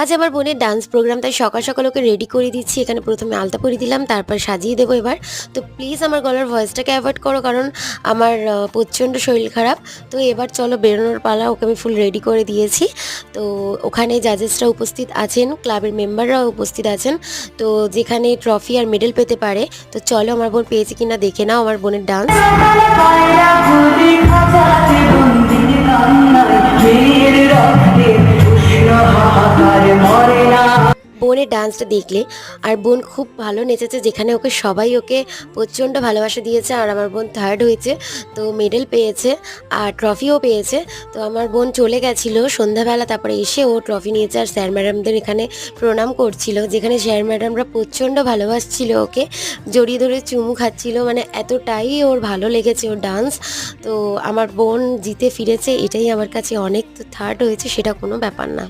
আজ আমার বোনের ডান্স প্রোগ্রাম তাই সকাল সকাল ওকে রেডি করে দিচ্ছি। এখানে প্রথমে আলতা পরিয়ে দিলাম, তারপর সাজিয়ে দেবো এবার। তো প্লিজ আমার গলার ভয়েসটাকে অ্যাভয়েড করো, কারণ আমার প্রচণ্ড শরীর খারাপ। তো এবার চলো বেরোনোর পালা, ওকে আমি ফুল রেডি করে দিয়েছি। তো ওখানে জাজেসরা উপস্থিত আছেন ক্লাবের মেম্বাররাও উপস্থিত আছেন। তো যেখানে ট্রফি আর মেডেল পেতে পারে, তো চলো আমার বোন পেয়েছে কিনা দেখে নাও, আমার বোনের ডান্স ডান্সটা দেখলে। আর বোন খুব ভালো নেচেছে, যেখানে ওকে সবাই ওকে প্রচণ্ড ভালোবাসা দিয়েছে, আর আমার বোন থার্ড হয়েছে, তো মেডেল পেয়েছে, আর ট্রফিও পেয়েছে। তো আমার বোন চলে গেছিল সন্ধ্যাবেলা, তারপরে এসে ও ট্রফি নিয়েছে, আর স্যার ম্যাডামদের এখানে প্রণাম করছিল, যেখানে স্যার ম্যাডামরা প্রচণ্ড ভালোবাসছিল ওকে, জড়িয়ে ধরে চুমু খাচ্ছিল মানে এতটাই ওর ভালো লেগেছে ওর ডান্স তো আমার বোন জিতে ফিরেছে, এটাই আমার কাছে অনেক থার্ড হয়েছে, সেটা কোনো ব্যাপার না।